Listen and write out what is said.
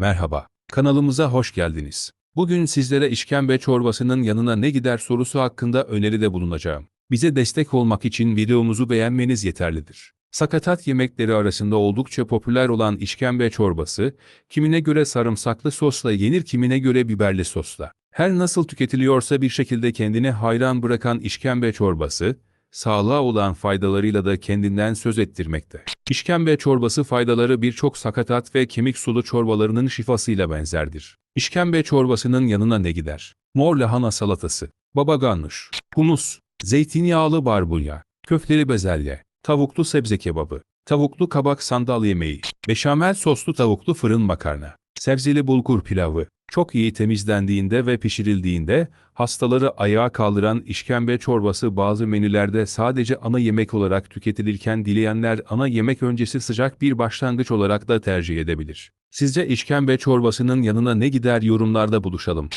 Merhaba, kanalımıza hoş geldiniz. Bugün sizlere işkembe çorbasının yanına ne gider sorusu hakkında öneride bulunacağım. Bize destek olmak için videomuzu beğenmeniz yeterlidir. Sakatat yemekleri arasında oldukça popüler olan işkembe çorbası, kimine göre sarımsaklı sosla yenir kimine göre biberli sosla. Her nasıl tüketiliyorsa bir şekilde kendini hayran bırakan işkembe çorbası, sağlığa olan faydalarıyla da kendinden söz ettirmekte. İşkembe çorbası faydaları birçok sakatat ve kemik sulu çorbalarının şifasıyla benzerdir. İşkembe çorbasının yanına ne gider? Mor lahana salatası, baba ganoush, humus, zeytinyağlı barbunya, köfteli bezelye, tavuklu sebze kebabı, tavuklu kabak sandal yemeği, beşamel soslu tavuklu fırın makarna, sebzeli bulgur pilavı, çok iyi temizlendiğinde ve pişirildiğinde hastaları ayağa kaldıran işkembe çorbası bazı menülerde sadece ana yemek olarak tüketilirken dileyenler ana yemek öncesi sıcak bir başlangıç olarak da tercih edebilir. Sizce işkembe çorbasının yanına ne gider yorumlarda buluşalım.